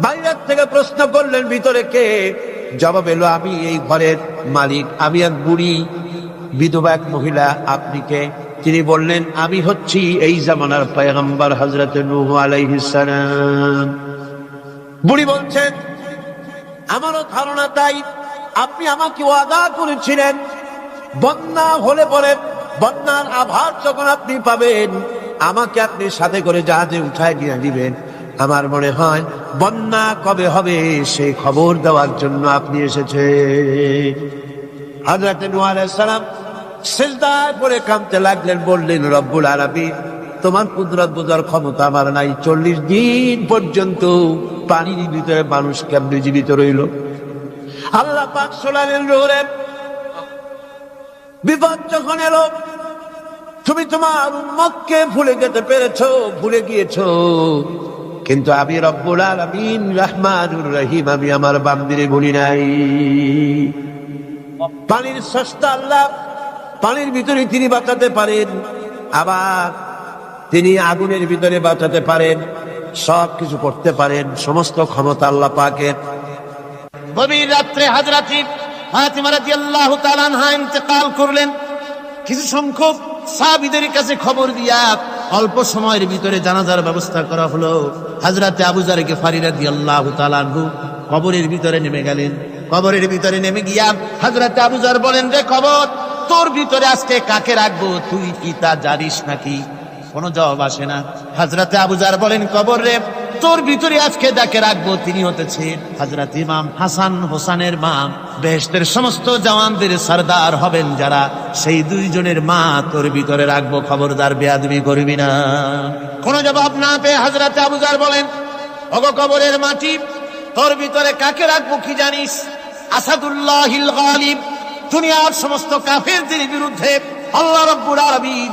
বাইরের থেকে প্রশ্ন করলেন, ভিতরে কে? জবাব এলো, আমি এই ঘরের মালিক, আমি এক বুড়ি, বিধবা এক মহিলা, আপনি কে? তিনি বললেন, আমি হচ্ছি এই জামানার পয়গম্বর হজরত নূহ আলাইহিস সালাম। বুড়ি বলছেন, আমারও ধারণা তাই, আপনি আমাকে ওয়াদা করেছিলেন, বন্যা হলে পরে বন্যার আভার যখন আপনি পাবেন, আমাকে আপনি সাথে করে জাহাজে উঠায় নিয়ে দিবেন। আমার মনে হয় বন্যা কবে হবে সেই খবর দেওয়ার জন্য আপনি এসেছে হাজরাতে সালাম সেজদায় পরে কামতে লাগলেন, বললেন, রব্বুল আলামিন, তোমার কুদরত বোঝার ক্ষমতা আমার নাই। চল্লিশ দিন পর্যন্ত পানির ভিতরে মানুষ কেমনি জীবিত রইল? আল্লাহ পাক শোনালেন রোরে বিপদ যখন এলো, তুমি তোমার উম্মতকে ভুলে যেতে পেরেছ, ভুলে গিয়েছো। কিন্তু আমি রব্বুল আলামিন রহমানুর রহিম, আমি আমার বান্দিরে ভুলি নাই। পানির সস্তা আল্লাহ, পানির ভিতরে তিনি বাঁচাতে পারেন, আবার তিনি আগুনের ভিতরে বাঁচাতে পারেন, সব কিছু করতে পারেন, সমস্ত ক্ষমতা আল্লাহ পাকের গভীর রাত্রে হাজরাতি ফাতিমা রাদিয়াল্লাহু তাআলা আনহা ইন্তেকাল করলেন। কিছু সংখ্যক সাহাবীদের কাছে খবর দিয়া অল্প সময়ের ভিতরে জানাজার ব্যবস্থা করা হলো। হাজরাতে আবুজারে কে ফারিরা দিয়ে আল্লাহ তালু কবরের ভিতরে নেমে গেলেন। কবরের ভিতরে নেমে গিয়া হাজরাতে আবুজার বলেন, রে খবর তোর ভিতরে আজকে কাকে রাখব? তুই কি তা জানিস নাকি? কোনো জবাব আসে না। হাজরাতে আবুজার বলেন, কবর রে তোর ভিতরে আজকে যাকে রাখব তিনি হতেছে হাজরাত ইমাম হাসান হোসানের মা। বেহেশতের সমস্ত জওয়ানদের সর্দার হবেন যারা। সেই দুইজনের মা তোর ভিতরে রাখব, খবরদার বেয়াদবি করবি না। কোনো জবাব না পেয়ে হাজরাতে আবুজার বলেন অগ কবরের মাটি, তোর ভিতরে কাকে রাখব কি জানিস? আসাদুল্লাহিল গালিব, দুনিয়ার সমস্ত কাফেরদের বিরুদ্ধে আল্লাহ রব্বুল আলামিন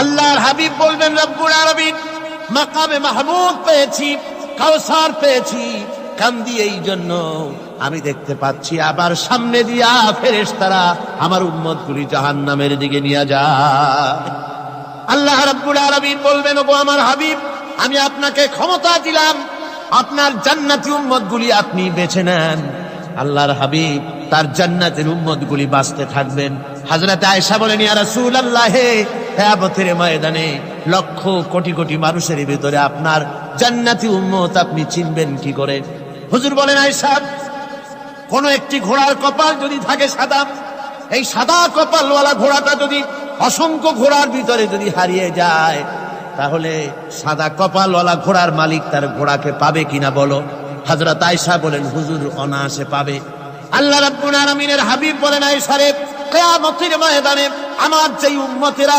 আল্লাহর হাবিব বলবেন, রব্বুল আরবিন মাকামে মাহমুদ পেয়েছি কাউসার পেয়েছি, কান্দি এই জন্য আমি দেখতে পাচ্ছি, আবার সামনে দিয়া ফেরেস তারা আমার উম্মত গুলি জাহান নামের দিকে নিয়ে যা আল্লাহ রব্বুল আলামিন বলবেন, ওগো আমার হাবিব, আমি আপনাকে ক্ষমতা দিলাম, আপনার জান্নাতি উম্মত গুলি আপনি বেছে নেন। আল্লাহর হাবিব তার জান্নাতের উম্মত গুলি বাঁচতে থাকবেন। হাজরাতে আয়েশা বলেন, ইয়া রাসূলুল্লাহ হে কিয়ামতের ময়দানে লক্ষ কোটি কোটি মানুষের ভিতরে আপনার জান্নাতি উম্মত আপনি চিনবেন কি করে? হুজুর বলেন আয়েশা কোন একটি ঘোড়ার কপাল যদি থাকে সাদা, এই সাদা কপালওয়ালা ঘোড়াটা যদি অসংখ্য ঘোড়ার ভিতরে যদি হারিয়ে যায়, তাহলে সাদা কপালওয়ালা ঘোড়ার মালিক তার ঘোড়াকে পাবে কিনা বলো? হাজরত আয়সা বলেন, হুজুর অনায়াসে পাবে। আল্লাহ রাব্বুল আলামিনের হাবিব বলেন, আয়েশা রে, কিয়ামতের ময়দানে আমার যেই উম্মতেরা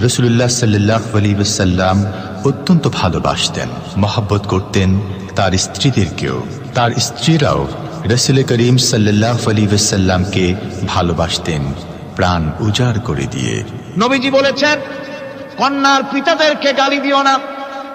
রসুল্লাহ সাল্লাহ আলিবাসাল্লাম অত্যন্ত ভালোবাসতেন, মহাব্বত করতেন তার স্ত্রীদেরকেও। তার স্ত্রীরাও রসুল করিম সাল্লাহ আলিবাসাল্লামকে সাল্লামকে ভালোবাসতেন, প্রাণ উজাড় করে দিয়ে। নবীজি বলেছেন, কন্যার পিতাদেরকে গালি দিও না।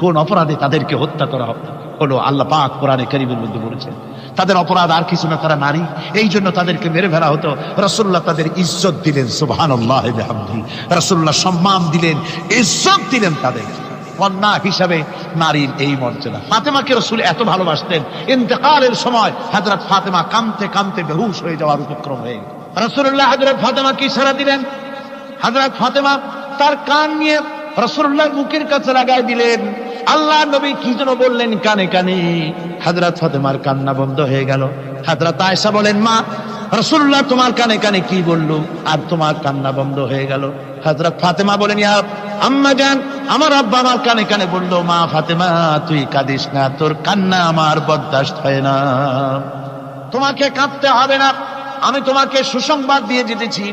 কোন অপরাধে তাদেরকে হত্যা করা হলো আল্লাহ পাক কোরআনে কারিমের মধ্যে বলেছেন, তাদের অপরাধ আর কিছু না তারা নারী এই জন্য তাদেরকে মেরে ফেলা হতো। রসুল্লাহ তাদের ইজ্জত দিলেন সুবহান রসুল্লাহ সম্মান দিলেন, ইজ্জত দিলেন তাদের। কন্যা হিসাবে নারীর এই মর্যাদা। ফাতেমাকে রসুল এত ভালোবাসতেন, ইন্তেকালের সময় হাজরত ফাতেমা কামতে কামতে বেহুশ হয়ে যাওয়ার উপক্রম হয়ে গেল। রসুল্লাহ হাজরত ফাতেমা কি সারা দিলেন? হাজরত ফাতেমা তার কান নিয়ে রসুল্লাহ মুখের কাছে লাগাই দিলেন। আল্লাহ নবী কি যেন বললেন কানে কানে। হাজরত ফাতেমার কান্না বন্ধ হয়ে গেল। হাজরত আয়েশা বলেন, মা রসুল্লাহ তোমার কানে কানে কি বলল? আর তোমার কান্না বন্ধ হয়ে গেল। হাজরত ফাতেমা বলেন, ইয়া আম্মা জান, আমার আব্বা আমার কানে কানে বলল, মা ফাতেমা, তুই কাঁদিস না, তোর কান্না আমার বরদাস্ত হয় না। তোমাকে কাঁদতে হবে না। আমি তোমাকে সুসংবাদ দিয়ে যেতেছি।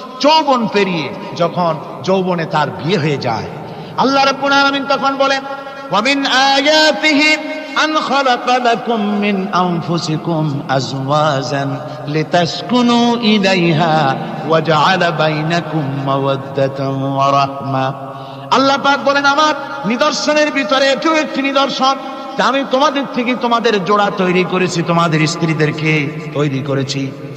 যৌবন পেরিয়ে যখন যৌবনে তার বিয়ে হয়ে যায়। আল্লাহ রাব্বুল আলামিন তখন বলেন ওয়ামিন আয়াতিহি লাকুম মিন আনফুসিকুম আজওয়াজান লিতাসকুনু ইলাইহা ওয়া জাআলা বাইনাকুম মাওয়াদ্দাতান ওয়া রাহমা। আল্লাহ পাক বলেন, আমার নিদর্শনের ভিতরে এটিও একটি নিদর্শন আমি তোমাদের থেকে তোমাদের জোড়া তৈরি করেছি, তোমাদের স্ত্রীদেরকে তৈরি করেছি।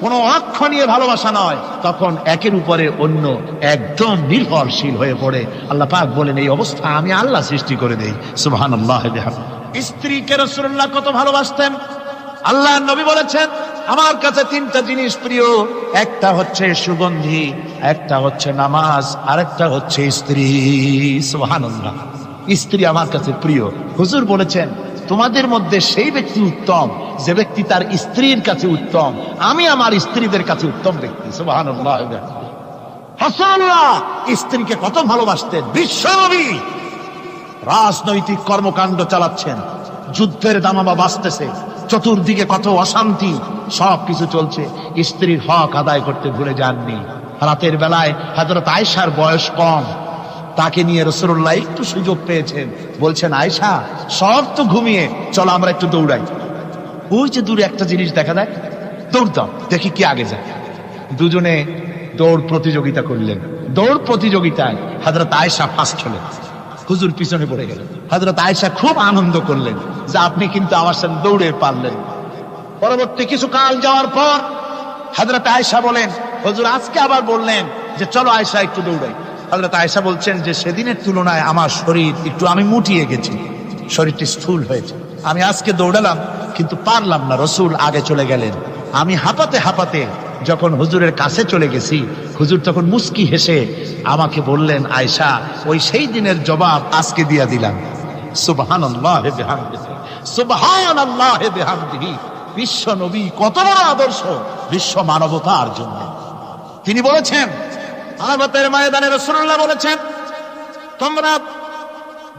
কোনো অক্ষ নিয়ে ভালোবাসা নয়। তখন একের উপরে অন্য একদম নির্ভরশীল হয়ে পড়ে। আল্লাহ পাক বলেন, এই অবস্থা আমি আল্লাহ সৃষ্টি করে দেই। সুবহান আল্লাহ স্ত্রীকে রসুল্লাহ কত ভালোবাসতেন? আল্লাহ নবী বলেছেন, আমার কাছে তিনটা জিনিস প্রিয়। একটা হচ্ছে সুগন্ধি, একটা হচ্ছে নামাজ, আরেকটা হচ্ছে স্ত্রী। সুবহানাল্লাহ। স্ত্রী আমার কাছে প্রিয়। হুজুর বলেছেন, তোমাদের মধ্যে সেই ব্যক্তি উত্তম। যে ব্যক্তি তার স্ত্রীর কাছে উত্তম, আমি আমার স্ত্রীদের কাছে উত্তম ব্যক্তি স্ত্রীকে কত ভালোবাসতেন বিশ্বনবী রাজনৈতিক কর্মকাণ্ড চালাচ্ছেন, যুদ্ধের দামামা বাঁচতেছে, চতুর্দিকে কত অশান্তি সব কিছু চলছে, স্ত্রীর হক আদায় করতে ভুলে যাননি। রাতের বেলায় হজরত আয়সার বয়স কম, তাকে নিয়ে রসুল্লাহ একটু সুযোগ পেয়েছেন, বলছেন আয়সা সব তো ঘুমিয়ে, চলো আমরা একটু দৌড়াই। ওই যে দূরে একটা জিনিস দেখা দেয় দৌড় দাও দেখি কি আগে যায়। দুজনে দৌড় প্রতিযোগিতা করলেন। দৌড় প্রতিযোগিতায় হাজরত আয়সা ফার্স্ট হলেন। হুজুর পিছনে পড়ে গেলেন। হাজরত আয়সা খুব আনন্দ করলেন যে আপনি কিন্তু আমার সাথে দৌড়ে পারলেন। পরবর্তী কিছু কাল যাওয়ার পর হাজরত আয়সা বলেন, হুজুর আজকে আবার বললেন যে চলো আয়সা একটু দৌড়াই। হাজরত আয়সা বলছেন যে সেদিনের তুলনায় আমার শরীর একটু আমি মুটিয়ে গেছি। শরীরটি স্থূল হয়েছে। আমি আজকে দৌড়ালাম, কিন্তু পারলাম না, রসুল আগে চলে গেলেন। আমি হাঁপাতে হাঁপাতে যখন হুজুরের কাছে চলে গেছি, হুজুর তখন মুস্কি হেসে আমাকে বললেন আয়সা ওই সেই দিনের জবাব আজকে দিয়া দিলাম। সুবহান সুবহান বিশ্ব নবী কত বড় আদর্শ, বিশ্ব মানবতার জন্য। তিনি বলেছেন, আলামতের ময়দানে রসুল্লাহ বলেছেন, তোমরা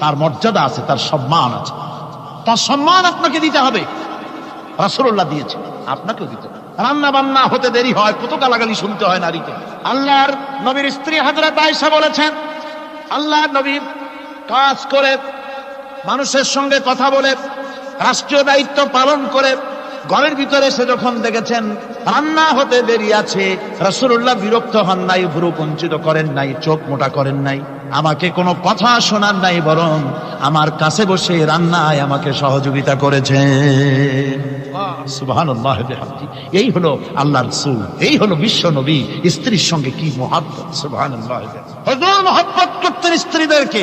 তার মর্যাদা আছে, তার সম্মান আছে। তার সম্মান আপনাকে দিতে হবে। রাসুল্লাহ দিয়েছে আপনাকেও দিতে হবে। রান্না বান্না হতে দেরি হয় কত গালাগালি শুনতে হয় নারীকে। আল্লাহর নবীর স্ত্রী হাজরত আয়েশা বলেছেন আল্লাহর নবী কাজ করে, মানুষের সঙ্গে কথা বলে, রাষ্ট্রীয় দায়িত্ব পালন করে, ঘরের ভিতরে সে যখন দেখেছেন রান্না হতে দেরি আছে রসুল্লাহ বিরক্ত হন নাই, ভুরু করেন নাই, চোখ মোটা করেন নাই। আমাকে কোনো কথা শোনার নাই, বরং আমার কাছে বসে রান্নায় আমাকে সহযোগিতা করেছে। এই হলো আল্লাহর সুল এই হলো বিশ্ব নবী। স্ত্রীর সঙ্গে কি মহাব্বত? সুবাহ করতেন স্ত্রীদেরকে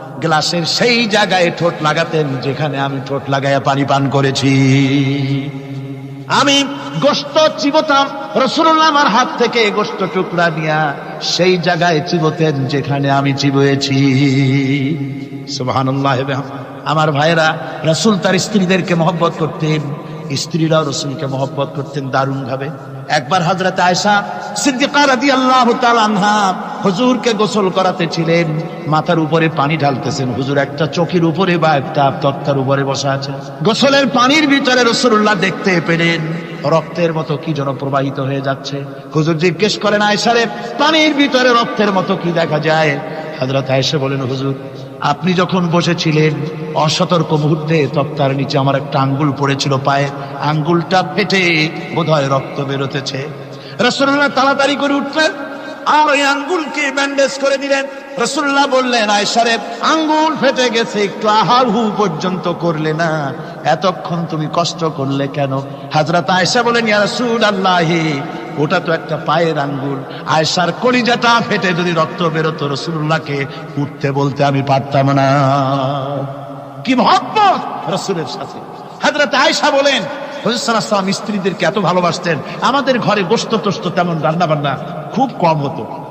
গ্লাসের সেই জায়গায় ঠোঁট লাগাতেন যেখানে আমি ঠোঁট লাগাইয়া পানি পান করেছি। আমি গোস্ত চিবতাম, রসুল্লাহ আমার হাত থেকে গোস্ত টুকরা নিয়া সেই জায়গায় চিবতেন যেখানে আমি চিবয়েছি। আমার ভাইরা রসুল তার স্ত্রীদেরকে মহব্বত করতেন, স্ত্রীরাও রসুলকে মহব্বত করতেন দারুণ ভাবে একবার হজরত আয়সা সিদ্দিকা রাদিয়াল্লাহু তাআলা আনহা হুজুরকে গোসল করাতে ছিলেন। মাথার উপরে পানি ঢালতেছেন। হুজুর একটা চোখের উপরে বা একটা তক্তার উপরে বসা আছে গোসলের পানির ভিতরে রসুল্লাহ দেখতে পেলেন। রক্তের মতো কি যেন প্রবাহিত হয়ে যাচ্ছে। হুজুর জিজ্ঞেস করেন আয়সারে পানির ভিতরে রক্তের মতো কি দেখা যায়? হজরত আয়সা বলেন, হুজুর আপনি যখন বসেছিলেন অসতর্ক মুহূর্তে তক্তার নিচে আমার একটা আঙ্গুল পড়েছিল পায়ে। আঙ্গুলটা ফেটে বোধহয় রক্ত বেরোতেছে। রসুল্লাহ তাড়াতাড়ি করে উঠলেন। আর ওই আঙ্গুলকে ব্যান্ডেজ করে দিলেন। রসুল্লাহ বললেন আয়সারে আঙ্গুল ফেটে গেছে, একটু আহার হু পর্যন্ত করলে না। এতক্ষণ তুমি কষ্ট করলে কেন? হাজরত আয়সা বলেন ইয়া রসুল আল্লাহে ওটা তো একটা পায়ের আঙ্গুল। আয়সার কলিজাটা ফেটে যদি রক্ত বেরোতো রসুল্লাহকে উঠতে বলতে আমি পারতাম না। কি মহব্বত রসুলের সাথে। হাজরাতে আয়সা বলেন হজরতাম স্ত্রীদেরকে এত ভালোবাসতেন। আমাদের ঘরে গোস্ত টোস্ত তেমন রান্না বান্না খুব কম হতো।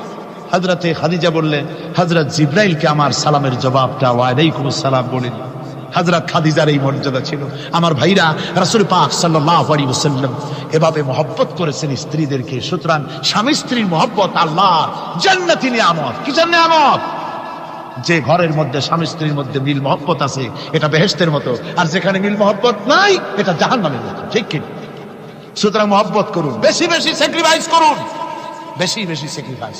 হাজরাতে খাদিজা বললেন হাজরত জিব্রাইলকে আমার সালামের জবাবটা ওয়ালাইকুম সালাম বলেন হাজরত খাদিজার এই মর্যাদা ছিল। আমার ভাইরা রাসূল পাক সাল্লাল্লাহু আলাইহি ওয়াসাল্লাম এভাবে মহব্বত করেছেন স্ত্রীদেরকে। সুতরাং স্বামী স্ত্রীর মহব্বত আল্লাহ জান্নাতি নিয়ামত। কি নিয়ামত? যে ঘরের মধ্যে স্বামী স্ত্রীর মধ্যে মিল মহব্বত আছে, এটা বেহেস্তের মতো। আর যেখানে মিল মহব্বত নাই, এটা জাহান্নামের মতো। ঠিক কি? সুতরাং মহব্বত করুন। বেশি বেশি স্যাক্রিফাইস করুন। বেশি বেশি স্যাক্রিফাইস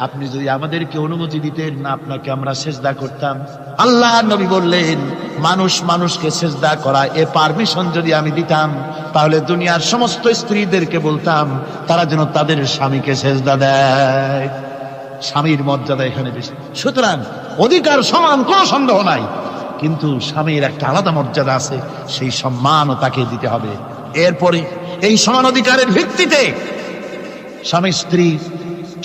আপনি যদি আমাদেরকে অনুমতি দিতেন, না, আপনাকে আমরা সেজদা করতাম। আল্লাহ নবী বললেন, মানুষ মানুষকে সেজদা করা, এ পারমিশন যদি আমি দিতাম, তাহলে দুনিয়ার সমস্ত স্ত্রীদেরকে বলতাম, তারা যেন তাদের স্বামীকে সেজদা দেয়। স্বামীর মর্যাদা এখানে বেশি। সুতরাং অধিকার সমান, কোনো সন্দেহ নাই। কিন্তু স্বামীর একটা আলাদা মর্যাদা আছে, সেই সম্মানও তাকে দিতে হবে। এরপরে এই সমান অধিকারের ভিত্তিতে স্বামী স্ত্রী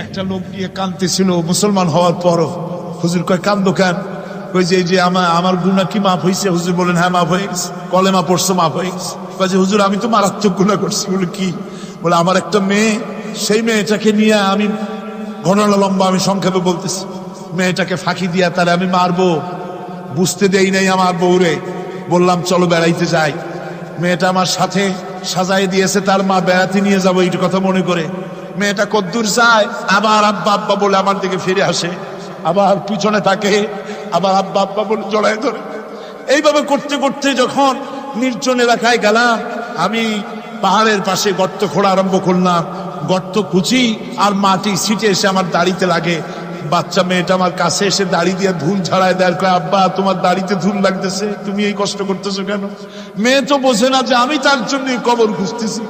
একটা লোক নিয়ে কাঁদতেছিল, মুসলমান হওয়ার পরও। হুজুর কয়, কান্দো কেন? কই যে যে আমার আমার গুণা কি মাফ হয়েছে হুজুর বলেন হ্যাঁ মাফ হয়ে গেছে। কলেমা পড়ছো, মাফ হয়ে গেছে। যে, হুজুর, আমি তো মারাত্মক গুণা করছি। বলে, কি? বলে, আমার একটা মেয়ে, সেই মেয়েটাকে নিয়ে আমি ঘটনা লম্বা আমি সংক্ষেপে বলতেছি। মেয়েটাকে ফাঁকি দিয়া তারে আমি মারবো। বুঝতে দেই নাই আমার বউরে। বললাম, চলো বেড়াইতে যাই। মেয়েটা আমার সাথে সাজাই দিয়েছে, তার মা বেড়াতে নিয়ে যাব এইটা কথা মনে করে। মেয়েটা কদ্দূর যায় আবার আব্বা আব্বা বলে আমার দিকে ফিরে আসে। আবার পিছনে থাকে আবার আব্বা আব্বা বলে জড়াই ধরে। এইভাবে করতে করতে যখন নির্জন এলাকায় গেলাম আমি পাহাড়ের পাশে গর্ত খোঁড়া আরম্ভ করলাম। গর্ত কুচি আর মাটি ছিটে এসে আমার দাড়িতে লাগে। বাচ্চা মেয়েটা আমার কাছে এসে দাড়ি দিয়ে ধুল ঝাড়ায় দেয় কয়, আব্বা তোমার দাড়িতে ধুল লাগতেছে তুমি এই কষ্ট করতেছো কেন? মেয়ে তো বোঝে না যে আমি তার জন্য কবর খুঁজতেছি।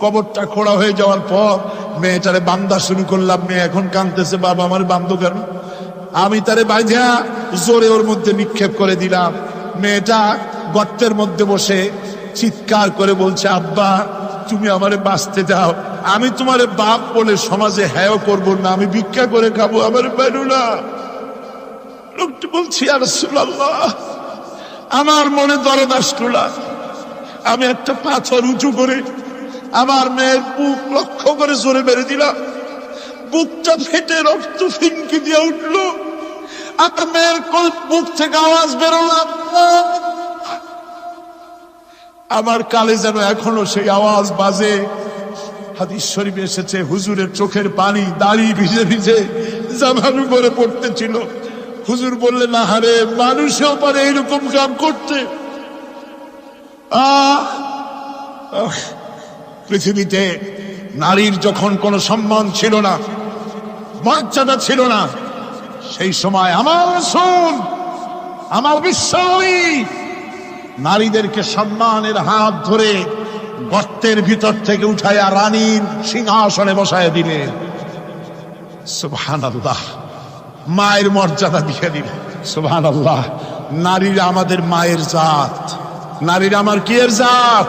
কবরটা খোড়া হয়ে যাওয়ার পর মেয়েটারে বান্দা শুরু করলাম, মেয়ে, এখন কাঁদতেছে বাবা, আমার বান্ধ কেন? আমি তারে বাইধা জোরে ওর মধ্যে নিক্ষেপ করে দিলাম। মেয়েটা গর্তের মধ্যে বসে চিৎকার করে বলছে, আব্বা, তুমি আমারে বাঁচতে দাও। আমি তোমার বাপ বলে সমাজে হ্যাঁ করব না, আমি ভিক্ষা করে খাব, আমার বেরো না। লোকটি বলছি আর আমার মনে দরদ আসলো না। আমি একটা পাথর উঁচু করে আমার মেয়ের বুক লক্ষ্য করে জোরে মেরে দিলাম। বুকটা ফেটে রক্ত ফিনকি দিয়ে উঠল। আমার মেয়ের বুক থেকে আওয়াজ বেরোলাম আমার কালে যেন এখনও সেই আওয়াজ বাজে। হাদিস শরীফ এসেছে হুজুরের চোখের পানি দাড়ি ভিজে ভিজে জামার উপরে পড়তেছিল। হুজুর বললেন না হারে মানুষেও পারে এইরকম কাম করতে আহ, পৃথিবীতে নারীর যখন কোনো সম্মান ছিল না, মর্যাদা ছিল না, সেই সময় আমার শোন আমার বিশ্বাসী নারীদেরকে সম্মানের হাত ধরে গর্তের ভিতর থেকে উঠাইয়া রানীর সিংহাসনে বসায় দিলেন সুবহান আল্লাহ মায়ের মর্যাদা দিয়ে দিলেন সুবহান আল্লাহ নারীরা আমাদের মায়ের জাত, নারীরা আমার কি এর জাত?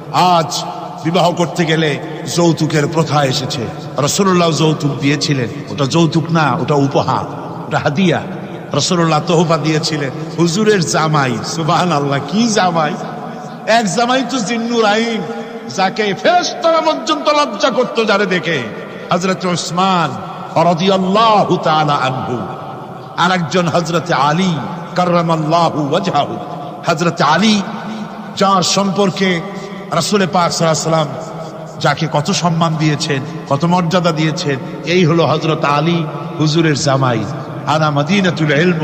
আজ বিবাহ করতে গেলে যৌতুকের প্রথা এসেছে। রসুল্লাহ যৌতুক দিয়েছিলেন। ওটা যৌতুক না, ওটা উপহার, ওটা হাদিয়া। রসুল্লাহ তোহফা দিয়েছিলেন। হুজুরের জামাই সুবাহ আল্লাহ কি জামাই? এক জামাই তো জিন্নুর আইন, যাকে ফেরেশতারা পর্যন্ত লজ্জা করতো যারে দেখে। হজরত ওসমান আনহু। আরেকজন হজরতে আলী হজরত আলী, যার সম্পর্কে রাসূল পাক সাল্লাম যাকে কত সম্মান দিয়েছেন, কত মর্যাদা দিয়েছেন, এই হলো হজরত আলী হুজুরের জামাই। আনা মদিনাতুল ইলম